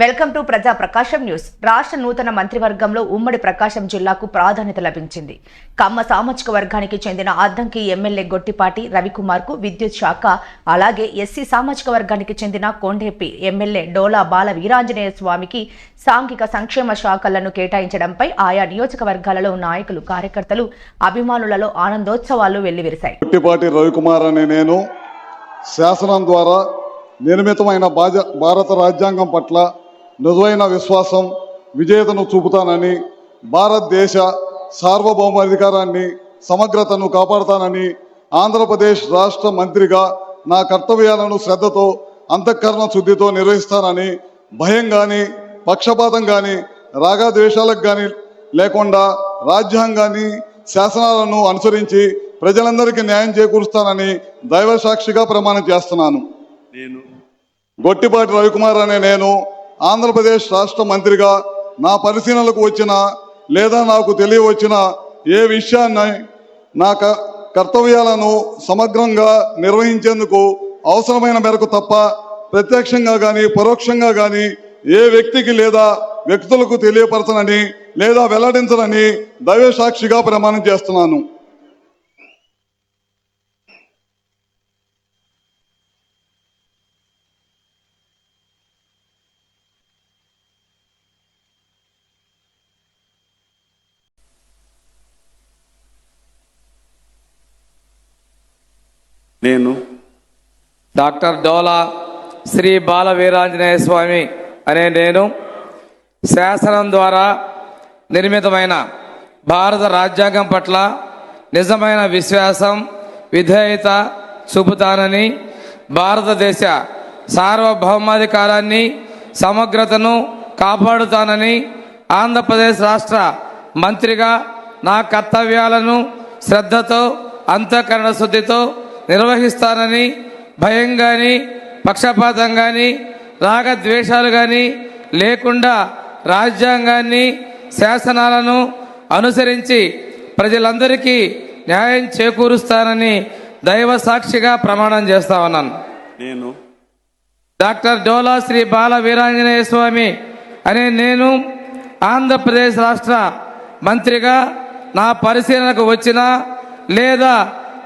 Welcome to ప్రజా ప్రకాశం news. రాష్ట్ర నూతన మంత్రివర్గంలో ఉమ్మడి ప్రకాశం జిల్లాకు ప్రాధాన్యత లభించింది. కమ్మ సామాజిక వర్గానికి చెందిన అద్దంకి ఎమ్మెల్యే గొట్టిపాటి రవికుమార్కు విద్యుత్ శాఖ అలాగే ఎస్సీ సామాజిక వర్గానికి చెందిన కొండేపి ఎమ్మెల్యే డోలా బాల వీరాంజనేయ స్వామికి సాంఘిక సంక్షేమ శాఖలను కేటాయించడంపై ఆయా నియోజకవర్గాలలో నాయకులు కార్యకర్తలు అభిమానులలో ఆనందోత్సవాలు వెల్లివిరిశాయి. గొట్టిపాటి రవికుమార్ అనే నేను శాసనం ద్వారా నిర్మితమైన భారత రాజ్యాంగం పట్ల మృదువైన విశ్వాసం విజేతను చూపుతానని భారతదేశ సార్వభౌమాధికారాన్ని సమగ్రతను కాపాడుతానని ఆంధ్రప్రదేశ్ రాష్ట్ర మంత్రిగా నా కర్తవ్యాలను శ్రద్ధతో అంతఃకరణ శుద్ధితో నిర్వహిస్తానని భయం కానీ పక్షపాతం కానీ రాగద్వేషాలకు కానీ లేకుండా రాజ్యాంగాన్ని శాసనాలను అనుసరించి ప్రజలందరికీ న్యాయం చేకూరుస్తానని దైవ సాక్షిగా ప్రమాణం చేస్తున్నాను. నేను గొట్టిపాటి రవికుమార్ అనే నేను ఆంధ్రప్రదేశ్ రాష్ట్ర మంత్రిగా నా పరిశీలనలకు వచ్చిన లేదా నాకు తెలియవచ్చిన ఏ విషయాన్ని నా క- కర్తవ్యాలను సమగ్రంగా నిర్వహించేందుకు అవసరమైన మేరకు తప్ప ప్రత్యక్షంగా కానీ పరోక్షంగా కానీ ఏ వ్యక్తికి లేదా వ్యక్తులకు తెలియపరచనని లేదా వెల్లడించనని దైవ సాక్షిగా ప్రమాణం చేస్తున్నాను. నేను డాక్టర్ డోలా శ్రీ బాల వీరాంజనేయ స్వామి అనే నేను శాసనం ద్వారా నిర్మితమైన భారత రాజ్యాంగం పట్ల నిజమైన విశ్వాసం విధేయత చూపుతానని భారతదేశ సార్వభౌమాధికారాన్ని సమగ్రతను కాపాడుతానని ఆంధ్రప్రదేశ్ రాష్ట్ర మంత్రిగా నా కర్తవ్యాలను శ్రద్ధతో అంతఃకరణ శుద్ధితో నిర్వహిస్తానని భయం కానీ పక్షపాతం కానీ రాగద్వేషాలు కానీ లేకుండా రాజ్యాంగాన్ని శాసనాలను అనుసరించి ప్రజలందరికీ న్యాయం చేకూరుస్తానని దైవ సాక్షిగా ప్రమాణం చేస్తా ఉన్నాను. నేను డాక్టర్ డోలా శ్రీ బాల వీరాంజనేయ స్వామి అనే నేను ఆంధ్రప్రదేశ్ రాష్ట్ర మంత్రిగా నా పరిశీలనకు వచ్చిన లేదా